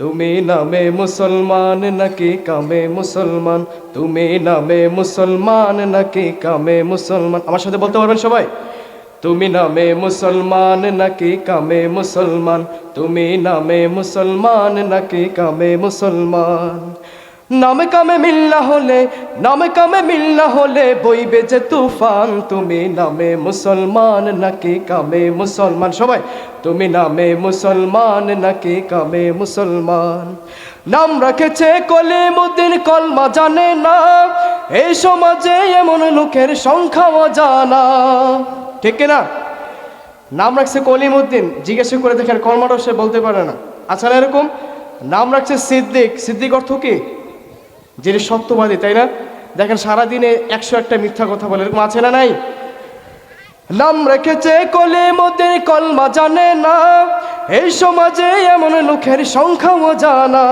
তুমি নামে মুসলমান নাকি কামে মুসলমান? তুমি নামে মুসলমান নাকি কামে মুসলমান? আমার সাথে বলতে পারবেন সবাই? তুমি নামে মুসলমান নাকি কামে মুসলমান? তুমি নামে মুসলমান নাকি কামে মুসলমান? নামে কামে মিল্লা হলে, নামে কামে মিল্লা হলে বইবে যে তুফান। তুমি নামে মুসলমান নাকি কামে মুসলমান? সবাই, তুমি নামে মুসলমান নাকি কামে মুসলমান? নাম রাখেছে কলিমুদ্দিন, কলমা জানে না। এই সমাজে এমন লোকের সংখ্যাও জানা ঠিক না নাম রাখছে কলিমুদ্দিন, জিজ্ঞাসা করে দেখেন কলমাটাও সে বলতে পারে না। আচ্ছা এরকম? নাম রাখছে সিদ্দিক সিদ্দিক অর্থ কি? যিনি সত্যবাদী, তাই না? দেখেন, সারাদিনে একশো একটা মিথ্যা কথা বলে, এরকম আছে না নাই? নাম রেখেছে কলে মতে কলমা জানে না। এই সমাজে এমন লোকের সংখ্যাও জানা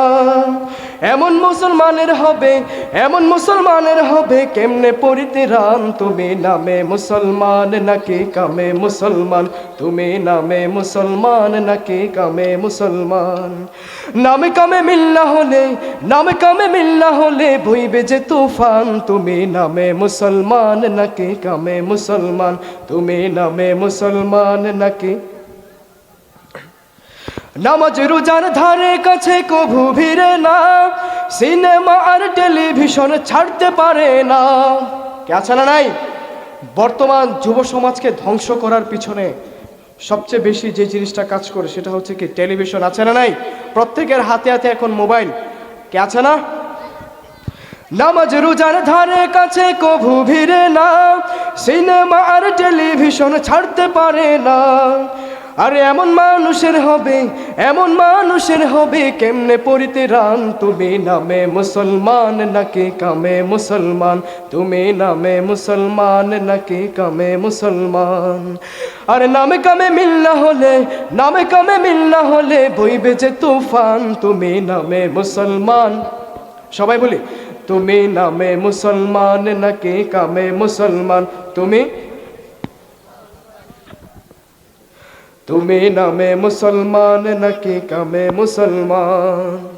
এমন মুসলমানের হবে, এমন মুসলমানের হবে, কেমনে পড়িতে রাম? তুমি নামে মুসলমান, নাকি কামে মুসলমান? তুমি নামে মুসলমান, নাকি কামে মুসলমান? নামে কামে মিল্লা হলে, নামে কামে মিল্লা হলে বইবে যে তুফান। তুমি নামে মুসলমান, নাকি কামে মুসলমান? তুমি নামে মুসলমান, নাকি নামাজ রোজার ধারে কাছে কভু ভিড়ে না। সিনেমা আর টেলিভিশন ছাড়তে পারে না। কে আছে না নাই? বর্তমান যুব সমাজকে ধ্বংস করার পিছনে সবচেয়ে বেশি যে জিনিসটা কাজ করে সেটা হচ্ছে কি, টেলিভিশন আছে না নাই? প্রত্যেকের হাতে হাতে এখন মোবাইল। কে আছে না? নামাজ রোজার ধারে কাছে কভু ভিড়ে না। সিনেমা আর টেলিভিশন ছাড়তে পারে না। আর এমন মানুষের হবে, এমন মানুষের হবে, কেমনে পড়িতে রান? তুমি নামে মুসলমান নাকি কামে মুসলমান? তুমি নামে মুসলমান নাকি কামে মুসলমান? আর নামে কামে মিল্লা হলে, নামে কামে মিল্লা হলে বইবে যে তুফান। তুমি নামে মুসলমান, সবাই বলি, তুমি নামে মুসলমান নাকি কামে মুসলমান? তুমি তুমি নামে মুসলমান নাকি কামে মুসলমান